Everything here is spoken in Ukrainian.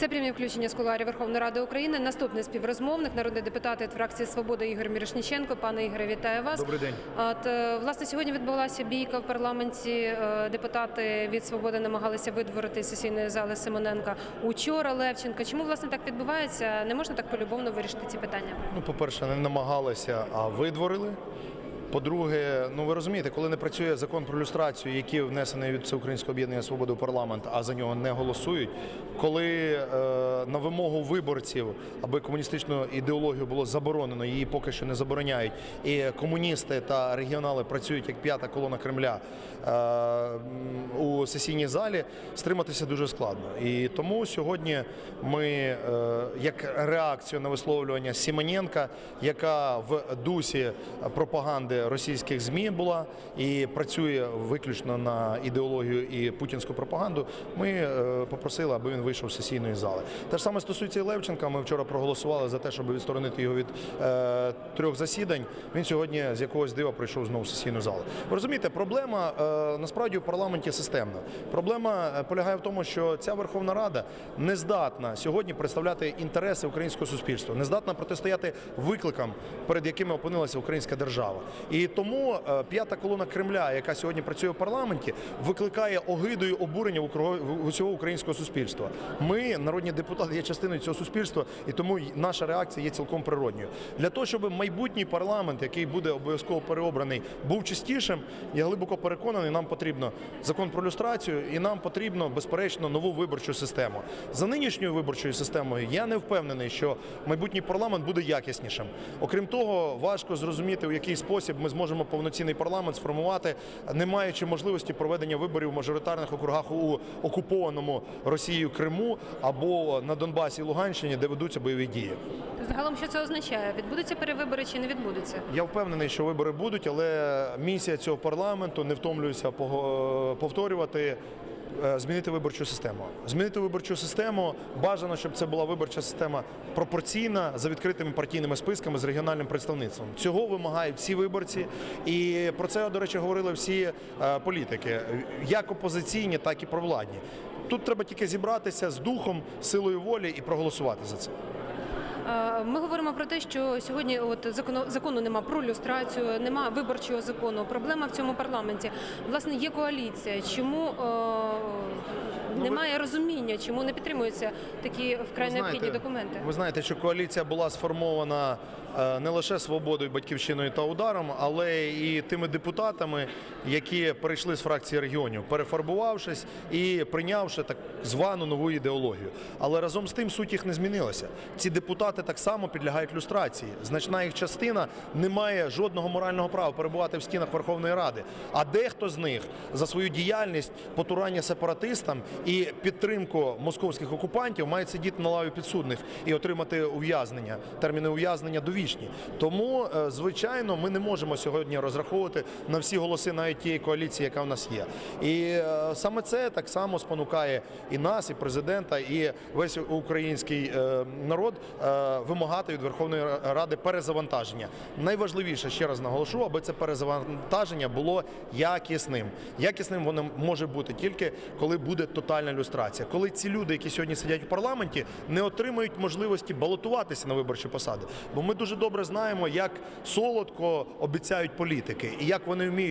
Це прямі включення з кулуарів Верховної Ради України. Наступний співрозмовник, народний депутат від фракції Свобода Ігор Мірошніченко. Пане Ігоре, вітаю вас. Добрий день. От, е, власне, сьогодні відбулася бійка в парламенті. Е, Депутати від свободи намагалися видворити сесійної зали Симоненка. Учора Левченка. Чому власне так відбувається? Не можна так полюбовно вирішити ці питання? Ну, по-перше, не намагалися, а видворили. По-друге, ну ви розумієте, коли не працює закон про люстрацію, який внесений від Всеукраїнського об'єднання свободи в парламент, а за нього не голосують. Коли е, на вимогу виборців, аби комуністичну ідеологію було заборонено, її поки що не забороняють, і комуністи та регіонали працюють як п'ята колона Кремля е, у сесійній залі, стриматися дуже складно. І тому сьогодні ми, е, як реакцію на висловлювання Сімоненка, яка в дусі пропаганди російських змі була і працює виключно на ідеологію і путінську пропаганду, ми е, попросили, аби він вийшов з сесійної зали. Те ж саме стосується і Левченка. Ми вчора проголосували за те, щоб відсторонити його від е, трьох засідань. Він сьогодні з якогось дива прийшов знову в сесійну залу. Ви розумієте, проблема е, насправді у парламенті системна. Проблема полягає в тому, що ця Верховна Рада не здатна сьогодні представляти інтереси українського суспільства, не здатна протистояти викликам, перед якими опинилася українська держава. І тому е, п'ята колона Кремля, яка сьогодні працює в парламенті, викликає огиду і обурення усього українського суспільства. Ми, народні депутати, є частиною цього суспільства, і тому наша реакція є цілком природньою. Для того, щоб майбутній парламент, який буде обов'язково переобраний, був чистішим, я глибоко переконаний, нам потрібно закон про люстрацію, і нам потрібно безперечно нову виборчу систему. За нинішньою виборчою системою я не впевнений, що майбутній парламент буде якіснішим. Окрім того, важко зрозуміти, у який спосіб ми зможемо повноцінний парламент сформувати, не маючи можливості проведення виборів в мажоритарних округах у окупованому Росією Криму або на Донбасі і Луганщині, де ведуться бойові дії. Загалом, що це означає? Відбудуться перевибори чи не відбудуться? Я впевнений, що вибори будуть, але місія цього парламенту не втомлююся повторювати. Е, Змінити виборчу систему. Змінити виборчу систему бажано, щоб це була виборча система пропорційна за відкритими партійними списками з регіональним представництвом. Цього вимагають всі виборці, і про це, до речі, говорили всі е, політики, як опозиційні, так і провладні. Тут треба тільки зібратися з духом, силою волі і проголосувати за це. Е, Ми говоримо про те, що сьогодні от закону, закону нема про люстрацію, нема виборчого закону. Проблема в цьому парламенті. Власне, є коаліція. Чому е, ви- немає розуміння, чому не підтримуються такі вкрай необхідні документи? Ви знаєте, що коаліція була сформована е, не лише свободою, батьківщиною та ударом, але і тими депутатами, які перейшли з фракції регіонів, перефарбувавшись і прийнявши так звану нову ідеологію. Але разом з тим суть їх не змінилася. Ці депутати так само підлягають люстрації. Значна їх частина не має жодного морального права перебувати в стінах Верховної Ради. А дехто з них за свою діяльність потурання сепаратистам і підтримку московських окупантів має сидіти на лаві підсудних і отримати ув'язнення, терміни ув'язнення довічні. Тому, е, звичайно, ми не можемо сьогодні розраховувати на всі голоси навіть тієї коаліції, яка в нас є. І е, саме це так само спонукає і нас, і президента, і весь український е, народ вимагати від Верховної Ради перезавантаження. Найважливіше ще раз наголошу, аби це перезавантаження було якісним. Якісним воно може бути тільки коли буде тотальна люстрація. Коли ці люди, які сьогодні сидять у парламенті, не отримають можливості балотуватися на виборчі посади. Бо ми дуже добре знаємо, як солодко обіцяють політики і як вони вміють.